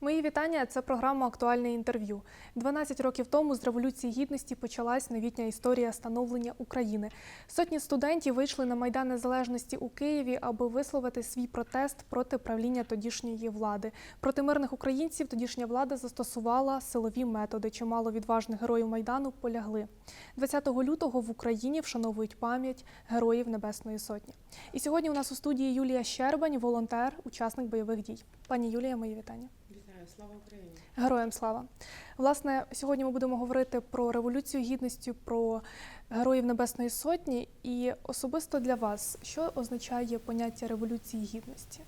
Мої вітання. Це програма Актуальне інтерв'ю. 12 років тому з революції гідності почалась новітня історія становлення України. Сотні студентів вийшли на майдан незалежності у Києві, аби висловити свій протест проти правління тодішньої влади. Проти мирних українців тодішня влада застосувала силові методи. Чимало відважних героїв майдану полягли. 20 лютого в Україні вшановують пам'ять героїв Небесної Сотні. І сьогодні у нас у студії Юлія Щербань, волонтер, учасник бойових дій. Пані Юлія, мої вітання. Слава Україні! Героям слава. Власне, сьогодні ми будемо говорити про революцію гідності, про героїв Небесної Сотні. І особисто для вас, що означає поняття революції гідності?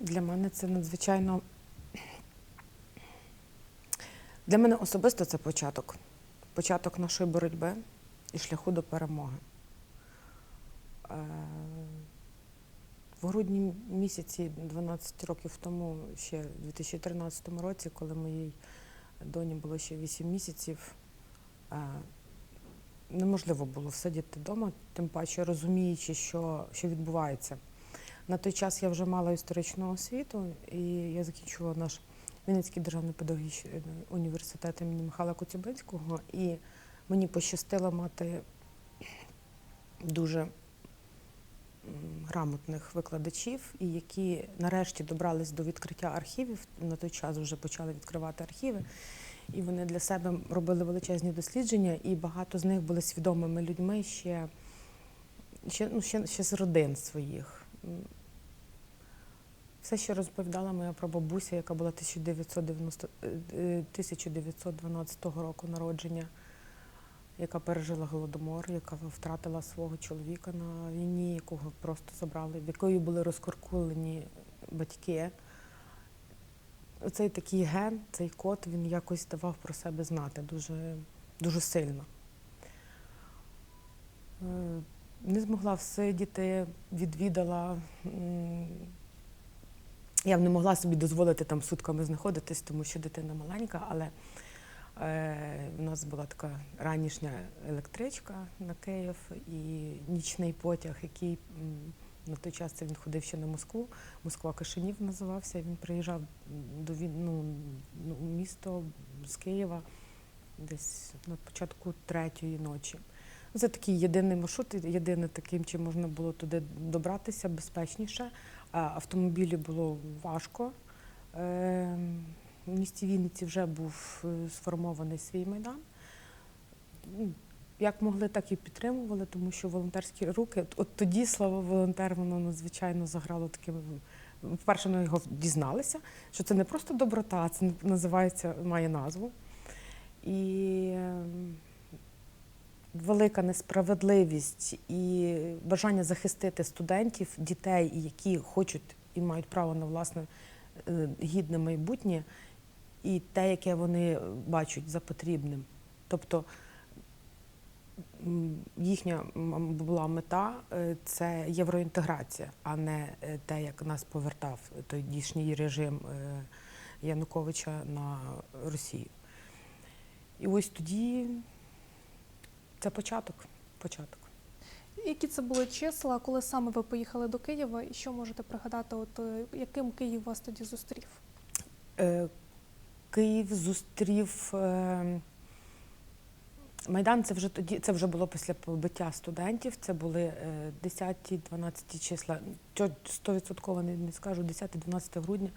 Для мене це надзвичайно. Для мене особисто це початок. Початок нашої боротьби і шляху до перемоги. Е, В грудні місяці, 12 років тому, ще в 2013 році, коли моїй доні було ще 8 місяців, е, неможливо було всидіти вдома, тим паче розуміючи, що, що відбувається. На той час я вже мала історичну освіту, і я закінчувала наш Вінницький державний педагогічний університет імені Михайла Коцюбинського, і мені пощастило мати дуже грамотних викладачів, і які нарешті добрались до відкриття архівів. На той час вже почали відкривати архіви. І вони для себе робили величезні дослідження, і багато з них були свідомими людьми ще, ще, ну, ще, ще з родин своїх. Все, що розповідала моя прабабуся, яка була 1990, е, е, 1912 року народження, яка пережила голодомор, яка втратила свого чоловіка на війні, якого просто забрали, в якої були розкоркулені батьки. Оцей такий ген, цей код, він якось давав про себе знати дуже, дуже сильно. Е, Не змогла всидіти, відвідала. Я не могла собі дозволити там сутками знаходитись, тому що дитина маленька, але е, в нас була така ранішня електричка на Київ і нічний потяг, який на той час він ходив ще на Москву. Москва Кишинів називався. Він приїжджав до ну, ну, у місто з Києва десь на початку третьої ночі. Це такий єдиний маршрут, єдине таким, чим можна було туди добратися безпечніше. Автомобілі було важко. В місті Вінниці вже був е, сформований свій майдан. Ну, Як могли, так і підтримували, тому що волонтерські руки, от- от тоді слово волонтер, воно надзвичайно заграло таким. Вперше ми його дізналися, що це не просто доброта, це називається, має назву. І ем, велика несправедливість і бажання захистити студентів, дітей, які хочуть і мають право на власне е, гідне майбутнє, і те, яке вони бачать за потрібним. Тобто їхня була мета е, це євроінтеграція, а не е, те, як нас повертав той дійшній режим е, Януковича на Росію. І ось тоді це початок. початок. Які це були числа, коли саме ви поїхали до Києва, і що можете пригадати, от яким Київ вас тоді зустрів? Е, Київ зустрів е, Майдан. Це вже тоді, це вже було після побиття студентів. Це були 10-12 числа. Чо- Стовідсотково не, не скажу, 10-12 грудня.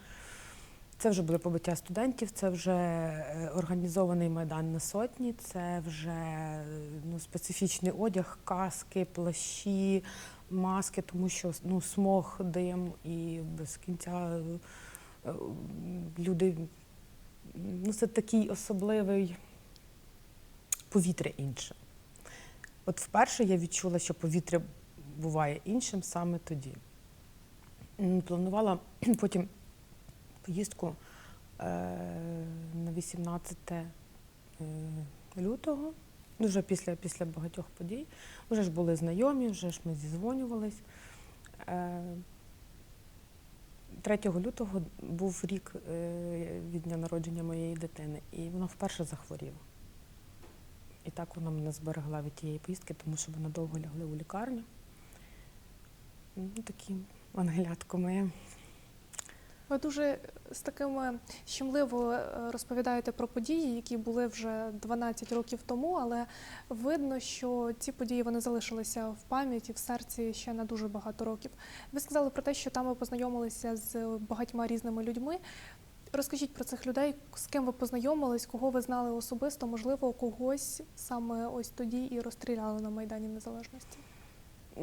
Це вже були побиття студентів, це вже е, організований майдан на сотні, це вже е, ну, специфічний одяг, каски, плащі, маски, тому що ну, смог, дим і без кінця е, люди. Ну, це такий особливий повітря інше. От вперше я відчула, що повітря буває іншим саме тоді. Планувала потім поїздку е, на 18 е, лютого, ну, вже після, після багатьох подій. Вже ж були знайомі, вже ж ми зізвонювались. Е, 3 лютого був рік е, від дня народження моєї дитини, і вона вперше захворіла. І так вона мене зберегла від тієї поїздки, тому що вона довго лягли у лікарню. Ну, такі ангелятко моє. Ви дуже з такими щемливо е, розповідаєте про події, які були вже 12 років тому, але видно, що ці події вони залишилися в пам'яті, в серці ще на дуже багато років. Ви сказали про те, що там ви познайомилися з багатьма різними людьми. Розкажіть про цих людей, з ким ви познайомились, кого ви знали особисто, можливо, когось саме ось тоді і розстріляли на Майдані Незалежності.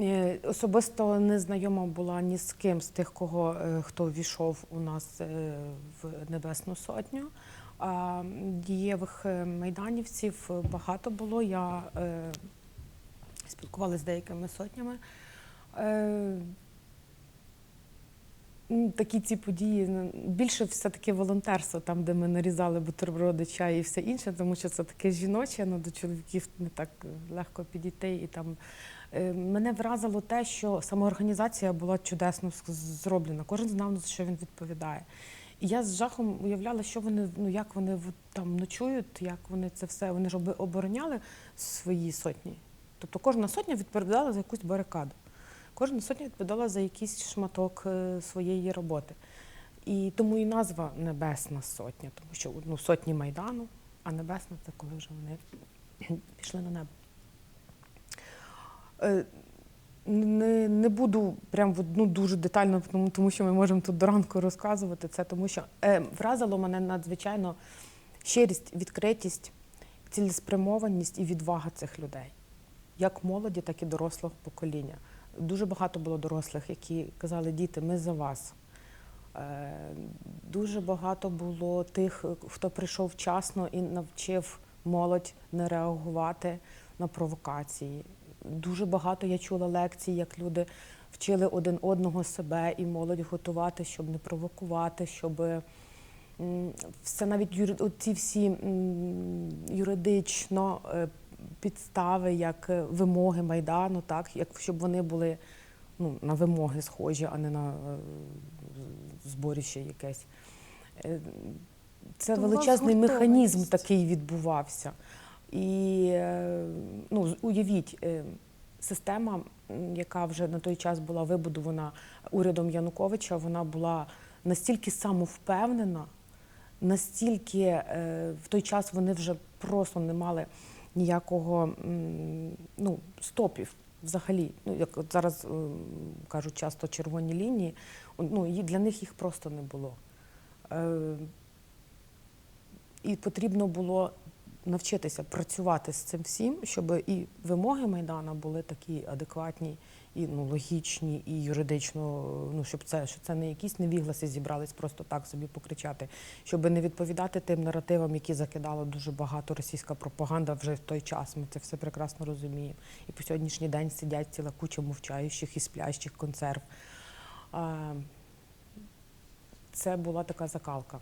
Е, Особисто не знайома була ні з ким з тих, кого е, хто ввійшов у нас е, в Небесну Сотню. А дієвих майданівців багато було. Я спілкувалася з деякими сотнями. Такі ці події ну, більше все-таки волонтерство, там, де ми нарізали бутерброди, чай і все інше, тому що це таке жіноче, ну, до чоловіків не так легко підійти. І там Мене вразило те, що самоорганізація була чудесно зроблена. Кожен знав, за що він відповідає. І я з жахом уявляла, що вони, ну як вони там ночують, як вони це все. Вони ж обороняли свої сотні. Тобто кожна сотня відповідала за якусь барикаду. Кожна сотня відповідала за якийсь шматок е, своєї роботи. І тому і назва Небесна Сотня, тому що ну, сотні Майдану, а Небесна це коли вже вони пішли на небо. Е, Не, не буду прям одну дуже детально, тому що ми можемо тут до ранку розказувати це, тому що е, вразило мене надзвичайно щирість, відкритість, цілеспрямованість і відвага цих людей, як молоді, так і дорослого покоління. Дуже багато було дорослих, які казали, діти, ми за вас. Е, Дуже багато було тих, хто прийшов вчасно і навчив молодь не реагувати на провокації. Дуже багато я чула лекцій, як люди вчили один одного себе і молодь готувати, щоб не провокувати, щоб все навіть юри, ці всі юридично е, підстави, як е, вимоги майдану, так як щоб вони були ну, на вимоги схожі, а не на е, зборище якесь. Це То величезний механізм такий відбувався. І е, ну, уявіть, е, система, яка вже на той час була вибудована урядом Януковича, вона була настільки самовпевнена, настільки е, в той час вони вже просто не мали ніякого ну, стопів взагалі. Ну, як от зараз кажуть часто червоні лінії, ну, для них їх просто не було. Е, і потрібно було навчитися працювати з цим всім, щоб і вимоги Майдана були такі адекватні, і ну, логічні, і юридично, ну щоб це, що це не якісь невігласи зібрались просто так собі покричати, щоб не відповідати тим наративам, які закидала дуже багато російська пропаганда вже в той час. Ми це все прекрасно розуміємо. І по сьогоднішній день сидять ціла куча мовчаючих і сплящих консерв. Це була така закалка.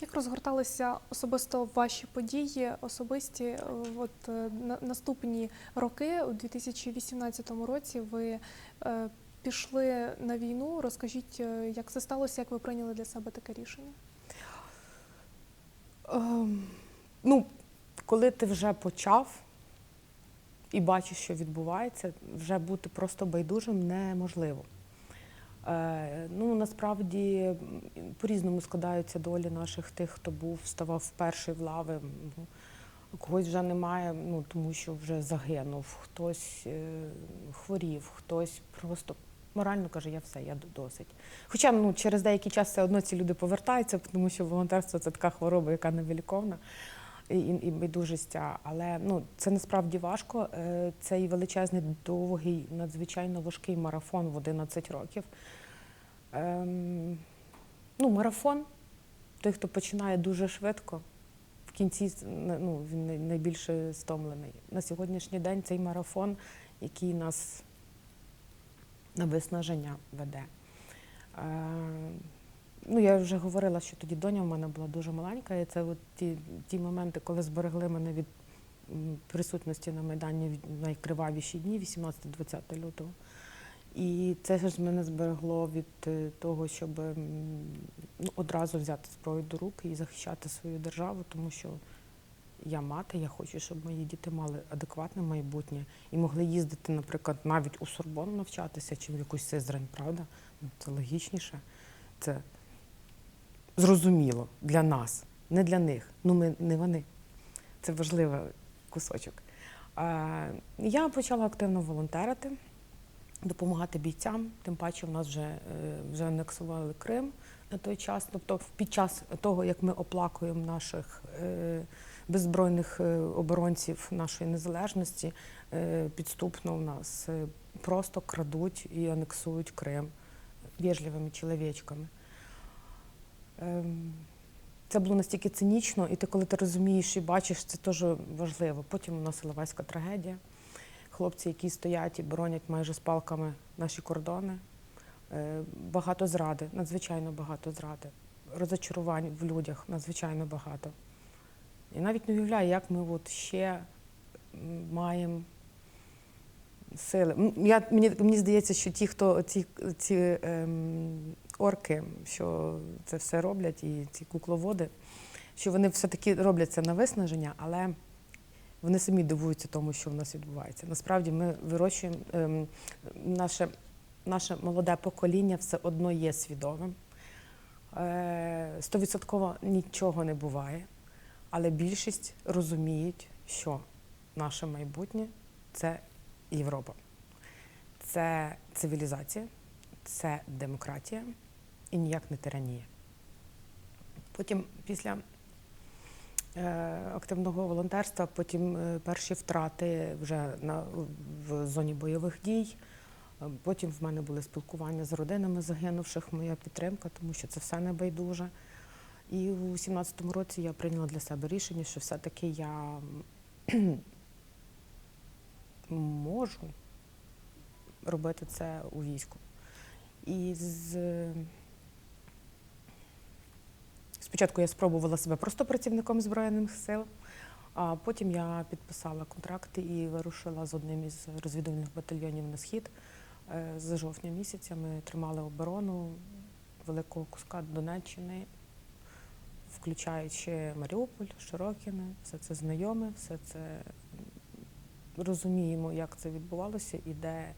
Як розгорталися особисто ваші події, особисті е, от е, на- наступні роки у 2018 році ви е, пішли на війну. Розкажіть, як це сталося, як ви прийняли для себе таке рішення? Ем, ну, коли ти вже почав і бачиш, що відбувається, вже бути просто байдужим неможливо. Е, ну, насправді по-різному складаються долі наших тих, хто був, ставав перший в лави. Когось вже немає, ну тому що вже загинув, хтось е, хворів, хтось просто морально каже, я все, я досить. Хоча ну, через деякий час все одно ці люди повертаються, тому що волонтерство це така хвороба, яка невиліковна і, і, байдужістя. Але ну, це насправді важко. Е, Цей величезний, довгий, надзвичайно важкий марафон в 11 років. Ем, ну, марафон, той, хто починає дуже швидко, в кінці ну, він найбільше стомлений. На сьогоднішній день цей марафон, який нас на виснаження веде. Е, ну, я вже говорила, що тоді доня в мене була дуже маленька, і це от ті, ті моменти, коли зберегли мене від присутності на Майдані в найкривавіші дні, 18-20 лютого. І це ж мене зберегло від е, того, щоб ну, одразу взяти зброю до рук і захищати свою державу, тому що я мати, я хочу, щоб мої діти мали адекватне майбутнє і могли їздити, наприклад, навіть у Сорбон навчатися чи в якусь Сизрань, правда? Ну, Це логічніше. Це зрозуміло для нас, не для них. Ну, ми не вони. Це важливий кусочок. Я почала активно волонтерити, допомагати бійцям. Тим паче, в нас вже, е, вже анексували Крим на той час. Тобто, під час того, як ми оплакуємо наших е, беззбройних е, оборонців нашої незалежності, підступно в нас просто крадуть і анексують Крим вежливими чоловічками. Ем, Це було настільки цинічно, і ти, коли ти розумієш і бачиш, це теж важливо. Потім у нас Іловайська трагедія. Хлопці, які стоять і боронять майже з палками наші кордони. Е, Багато зради, надзвичайно багато зради. Розочарувань в людях надзвичайно багато. І навіть не уявляю, як ми от ще маємо сили. Я, мені, мені здається, що ті, хто ці, ці ем, орки, що це все роблять, і ці кукловоди, що вони все-таки роблять це на виснаження, але вони самі дивуються тому, що в нас відбувається. Насправді ми вирощуємо ем, наше, наше молоде покоління все одно є свідомим. Е, Стовідсотково нічого не буває, але більшість розуміють, що наше майбутнє це Європа, це цивілізація, це демократія і ніяк не тиранія. Потім, після е, активного волонтерства, потім е, перші втрати вже на, в зоні бойових дій. Е, Потім в мене були спілкування з родинами загинувших, моя підтримка, тому що це все небайдуже. І у 17-му році я прийняла для себе рішення, що все-таки я можу робити це у війську. І з... спочатку я спробувала себе просто працівником Збройних сил, а потім я підписала контракт і вирушила з одним із розвідувальних батальйонів на схід. Е, З жовтня місяця ми тримали оборону великого куска Донеччини, включаючи Маріуполь, Широкіне, все це знайоме, все це розуміємо, як це відбувалося і де,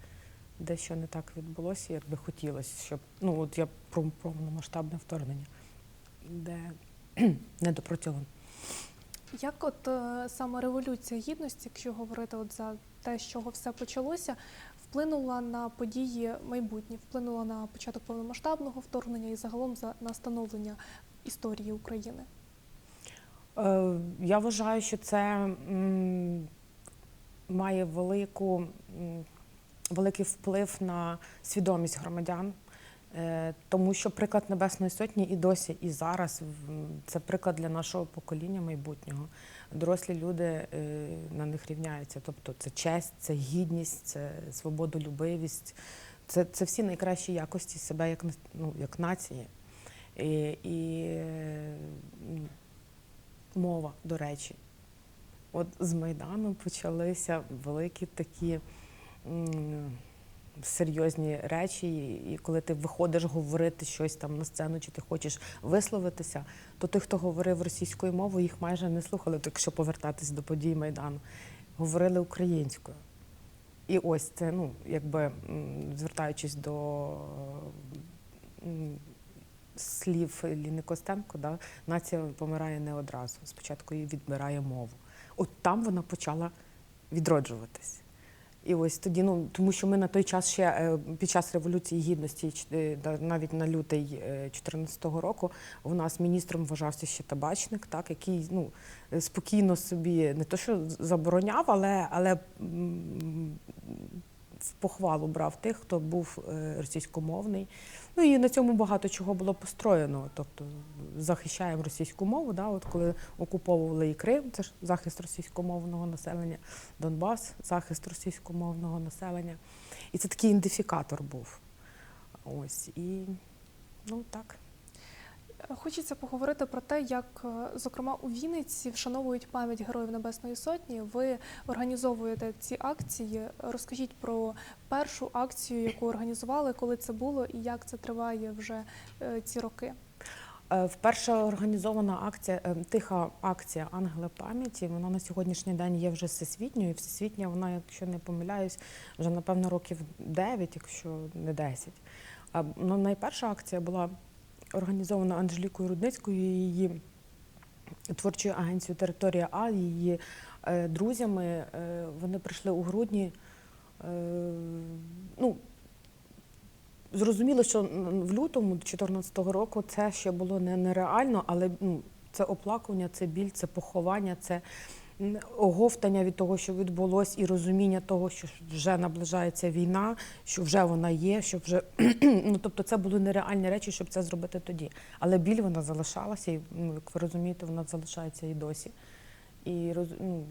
де що не так відбулося, як би хотілося, щоб ну от я про повномасштабне вторгнення, де недопрацьовано. Як от е, саме революція гідності, якщо говорити от за те, з чого все почалося, вплинула на події майбутні, вплинула на початок повномасштабного вторгнення і загалом за на становлення історії України? Е, Я вважаю, що це має велику, великий вплив на свідомість громадян, тому що приклад Небесної Сотні і досі, і зараз це приклад для нашого покоління майбутнього. Дорослі люди е, на них рівняються. Тобто це честь, це гідність, це свободолюбивість, це, це всі найкращі якості себе як, ну, як нації. І, і е, мова, до речі. От з Майдану почалися великі такі серйозні речі, і коли ти виходиш говорити щось там на сцену, чи ти хочеш висловитися, то тих, хто говорив російською мовою, їх майже не слухали, то якщо повертатись до подій Майдану, говорили українською. І ось це, ну, якби звертаючись до слів Ліни Костенко, да, нація помирає не одразу. Спочатку її відбирає мову. От там вона почала відроджуватись. І ось тоді, ну тому що ми на той час ще е, під час революції гідності, е, навіть на лютий 2014 року, у нас міністром вважався ще табачник, так який ну е, спокійно собі не то, що забороняв, але але в похвалу брав тих, хто був е, російськомовний. Ну і на цьому багато чого було построєно. Тобто захищаємо російську мову. Да, от коли окуповували і Крим, це ж захист російськомовного населення, Донбас, захист російськомовного населення. І це такий ідентифікатор був. Ось і ну так. Хочеться поговорити про те, як, е, зокрема, у Вінниці вшановують пам'ять Героїв Небесної Сотні. Ви організовуєте ці акції. Розкажіть про першу акцію, яку організували, коли це було і як це триває вже е, ці роки. Е, Вперше організована акція, тиха акція Ангели пам'яті. Вона на сьогоднішній день є вже всесвітньою. Всесвітня вона, якщо не помиляюсь, вже напевно років 9, якщо не 10. А, Ну, найперша акція була організована Анжелікою Рудницькою, її творчою агенцією Територія А, її е, друзями. Е, Вони прийшли у грудні. Е, Ну, зрозуміло, що в лютому 2014 року це ще було не нереально, але ну, це оплакування, це біль, це поховання, це оговтання від того, що відбулось, і розуміння того, що вже наближається війна, що вже вона є, що вже ну тобто це були нереальні речі, щоб це зробити тоді. Але біль вона залишалася, і ну, як ви розумієте, вона залишається і досі. І роз- ну,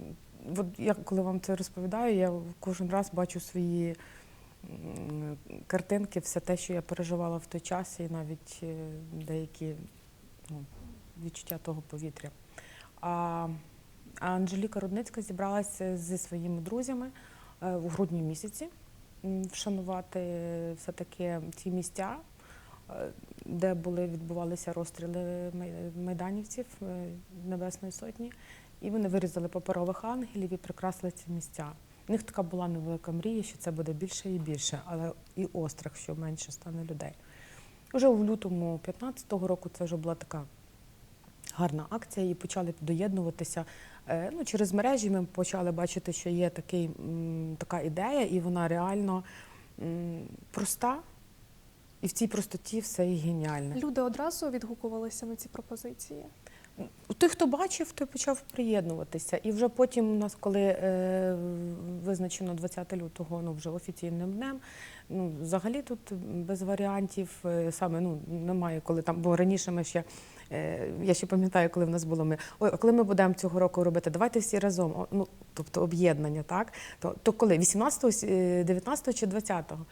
от я коли вам це розповідаю, я кожен раз бачу свої картинки, все те, що я переживала в той час, і навіть е, деякі ну, відчуття того повітря. А, Анжеліка Рудницька зібралася зі своїми друзями е, в грудні місяці вшанувати все-таки ті місця, е, де були відбувалися розстріли майданівців е, Небесної Сотні. І вони вирізали паперових ангелів і прикрасили ці місця. У них така була невелика мрія, що це буде більше і більше, але і острах, що менше стане людей. Уже у лютому 15-го року це вже була така гарна акція, і почали доєднуватися. Е, Ну, через мережі ми почали бачити, що є такий, така ідея, і вона реально проста, і в цій простоті все і геніальне. Люди одразу відгукувалися на ці пропозиції. Той, хто бачив, той почав приєднуватися. І вже потім у нас, коли е, визначено 20 лютого, ну вже офіційним днем, ну взагалі тут без варіантів е, саме ну немає, коли там, бо раніше ми ще. Е, Я ще пам'ятаю, коли в нас було ми. Ой, а коли ми будемо цього року робити, давайте всі разом. Ну, тобто об'єднання, так? То, то коли? 18, е, 19 чи 20-го?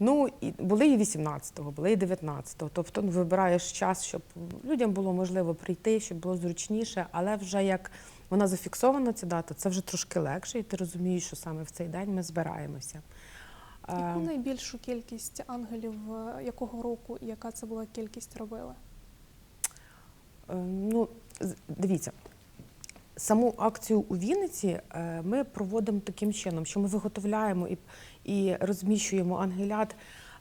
Ну, і були і 18-го, були і 19-го. Тобто ну, вибираєш час, щоб людям було можливо прийти, щоб було зручніше, але вже як вона зафіксована, ця дата, це вже трошки легше, і ти розумієш, що саме в цей день ми збираємося. Яку Е, найбільшу кількість ангелів е, якого року і яка це була кількість робили? Е, Ну, дивіться, саму акцію у Вінниці е, ми проводимо таким чином, що ми виготовляємо і, і розміщуємо ангелят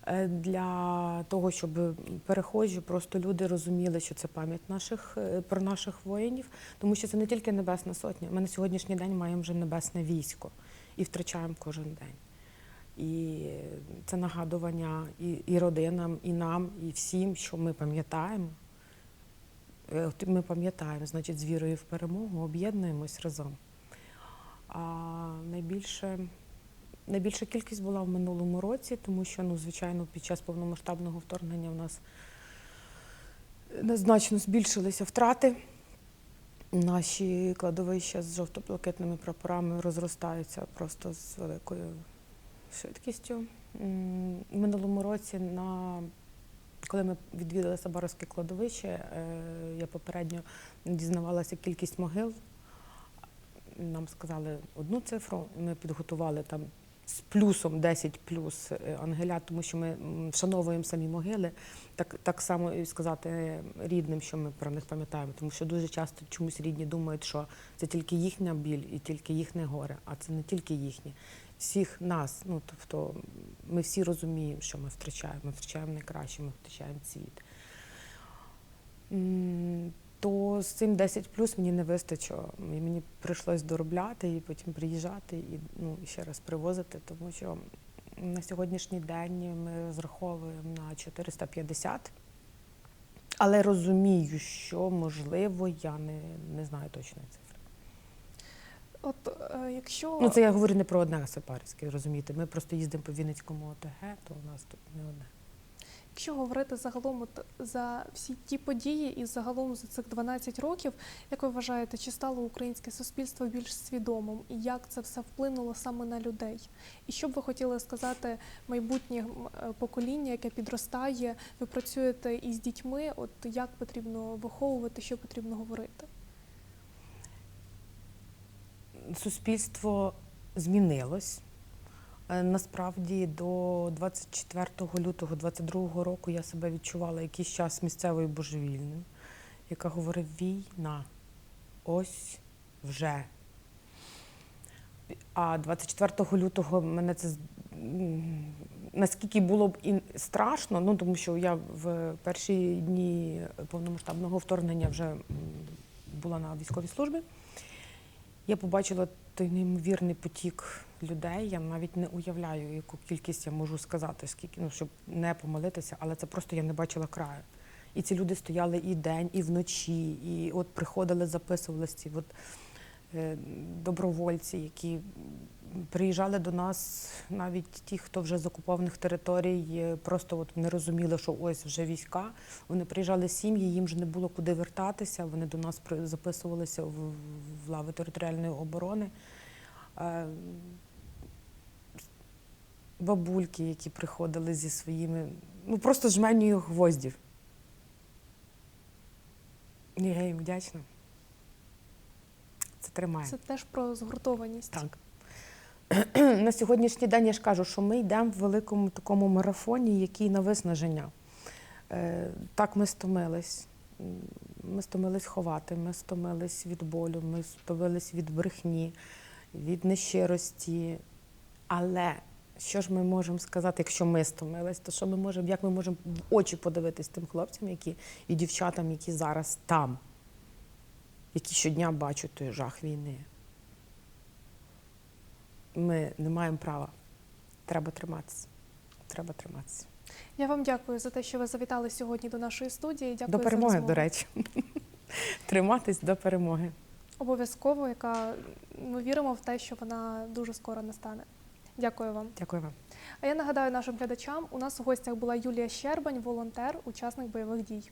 е, для того, щоб перехожі, просто люди розуміли, що це пам'ять наших про наших воїнів, тому що це не тільки Небесна Сотня. Ми на сьогоднішній день маємо вже небесне військо і втрачаємо кожен день. І це нагадування і, і родинам, і нам, і всім, що ми пам'ятаємо. Е, Ми пам'ятаємо, значить, з вірою в перемогу об'єднуємось разом. А найбільше, найбільша кількість була в минулому році, тому що, ну, звичайно, під час повномасштабного вторгнення в нас е, значно збільшилися втрати. Наші кладовища з жовто-блакитними прапорами розростаються просто з великою швидкістю. В минулому році на коли ми відвідали Сабаровське кладовище, е, я попередньо дізнавалася кількість могил. Нам сказали одну цифру, ми підготували там з плюсом 10 плюс е, ангелят, тому що ми вшановуємо самі могили. Так, так само і сказати рідним, що ми про них пам'ятаємо, тому що дуже часто чомусь рідні думають, що це тільки їхня біль і тільки їхнє горе, а це не тільки їхнє. Всіх нас, ну тобто ми всі розуміємо, що ми втрачаємо. Ми втрачаємо найкраще, ми втрачаємо світ. То з цим 10 плюс мені не вистачило. І мені прийшлось доробляти і потім приїжджати і ну, ще раз привозити, тому що на сьогоднішній день ми розраховуємо на 450. Але розумію, що можливо, я не, не знаю точної цифри. От е, якщо Ну, це я говорю не про одне Сапарівське, розумієте. Ми просто їздимо по Вінницькому ОТГ, то у нас тут не одне. Якщо говорити загалом от за всі ті події і загалом за цих 12 років, як ви вважаєте, чи стало українське суспільство більш свідомим і як це все вплинуло саме на людей? І що б ви хотіли сказати майбутнє покоління, яке підростає? Ви працюєте із дітьми? От як потрібно виховувати, що потрібно говорити? Суспільство змінилось. Е, Насправді до 24 лютого 22 року я себе відчувала якийсь час місцевою божевільною, яка говорить війна. Ось вже. А 24 лютого мене це наскільки було б і страшно, ну тому що я в перші дні повномасштабного вторгнення вже була на військовій службі. Я побачила той неймовірний потік людей. Я навіть не уявляю, яку кількість я можу сказати, скільки ну, щоб не помилитися, але це просто я не бачила краю. І ці люди стояли і день, і вночі, і от приходили, записувалися от, добровольці, які приїжджали до нас, навіть ті, хто вже з окупованих територій, е, просто от не розуміли, що ось вже війська. Вони приїжджали сім'ї, їм вже не було куди вертатися. Вони до нас записувалися в, лави територіальної оборони. Е, Бабульки, які приходили зі своїми, ну просто жменею гвоздів. Я їм вдячна. Це тримає. Це теж про згуртованість. Так. На сьогоднішній день я ж кажу, що ми йдемо в великому такому марафоні, який на виснаження. Е, Так, ми стомились. Ми стомились ховати, ми стомились від болю, ми стомились від брехні, від нещирості. Але що ж ми можемо сказати, якщо ми стомились, то що ми можемо, як ми можемо в очі подивитись тим хлопцям, які і дівчатам, які зараз там, які щодня бачать той жах війни ми не маємо права. Треба триматися. Треба триматися. Я вам дякую за те, що ви завітали сьогодні до нашої студії. Дякую до перемоги, розмову. до речі. Триматись до перемоги. Обов'язково, яка ми віримо в те, що вона дуже скоро настане. Дякую вам. Дякую вам. А я нагадаю нашим глядачам: у нас у гостях була Юлія Щербань, волонтер, учасник бойових дій.